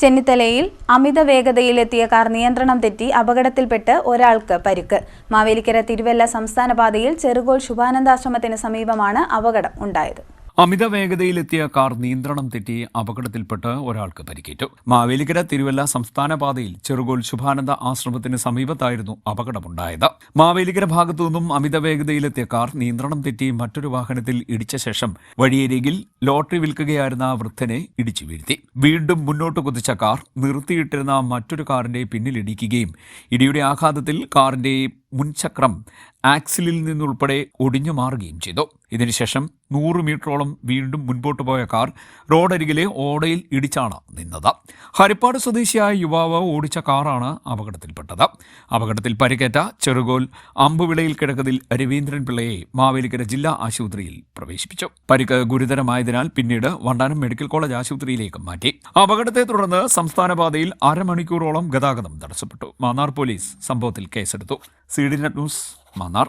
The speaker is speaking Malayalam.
ചെന്നിത്തലയിൽ അമിത വേഗതയിലെത്തിയ കാർ നിയന്ത്രണം തെറ്റി അപകടത്തിൽപ്പെട്ട് ഒരാൾക്ക് പരിക്ക്. മാവേലിക്കര തിരുവല്ല സംസ്ഥാന പാതയിൽ ചെറുകോൾ ശുഭാനന്ദാശ്രമത്തിന് സമീപമാണ് അപകടം ഉണ്ടായത്. അമിത വേഗതയിലെത്തിയ കാർ നിയന്ത്രണം തെറ്റി അപകടത്തിൽപ്പെട്ട് ഒരാൾക്ക് പരിക്കേറ്റു. മാവേലിക്കര തിരുവല്ല സംസ്ഥാന പാതയിൽ ചെറുകോൽ ശുഭാനന്ദ ആശ്രമത്തിന് സമീപത്തായിരുന്നു അപകടമുണ്ടായത്. മാവേലിക്കര ഭാഗത്തു നിന്നും അമിത വേഗതയിലെത്തിയ കാർ നിയന്ത്രണം തെറ്റി മറ്റൊരു വാഹനത്തിൽ ഇടിച്ച ശേഷം വഴിയരികിൽ ലോട്ടറി വിൽക്കുകയായിരുന്ന വൃദ്ധനെ ഇടിച്ചു വീഴ്ത്തി. വീണ്ടും മുന്നോട്ട് കുതിച്ച കാർ നിർത്തിയിട്ടിരുന്ന മറ്റൊരു കാറിന്റെ പിന്നിലിടിക്കുകയും ഇടിയുടെ ആഘാതത്തിൽ കാറിന്റെ മുൻചക്രം ആക്സിലിൽ നിന്നുൾപ്പെടെ ഒടിഞ്ഞു മാറുകയും ചെയ്തു. ഇതിനുശേഷം നൂറ് മീറ്ററോളം വീണ്ടും മുൻപോട്ട് പോയ കാർ റോഡരികിലെ ഓടയിൽ ഇടിച്ചാണ് നിന്നത്. ഹരിപ്പാട് സ്വദേശിയായ യുവാവ് ഓടിച്ച കാറാണ് അപകടത്തിൽപ്പെട്ടത്. അപകടത്തിൽ പരിക്കേറ്റ ചെറുകോൽ അമ്പുവിളയിൽ കിടക്കതിൽ രവീന്ദ്രൻ പിള്ളയെ മാവേലിക്കര ജില്ലാ ആശുപത്രിയിൽ പ്രവേശിപ്പിച്ചു. പരിക്ക് ഗുരുതരമായതിനാൽ പിന്നീട് വണ്ടാനം മെഡിക്കൽ കോളേജ് ആശുപത്രിയിലേക്ക് മാറ്റി. അപകടത്തെ തുടർന്ന് സംസ്ഥാന പാതയിൽ അരമണിക്കൂറോളം ഗതാഗതം തടസ്സപ്പെട്ടു. മാന്നാർ പോലീസ് സംഭവത്തിൽ കേസെടുത്തു. C D net news Mannar.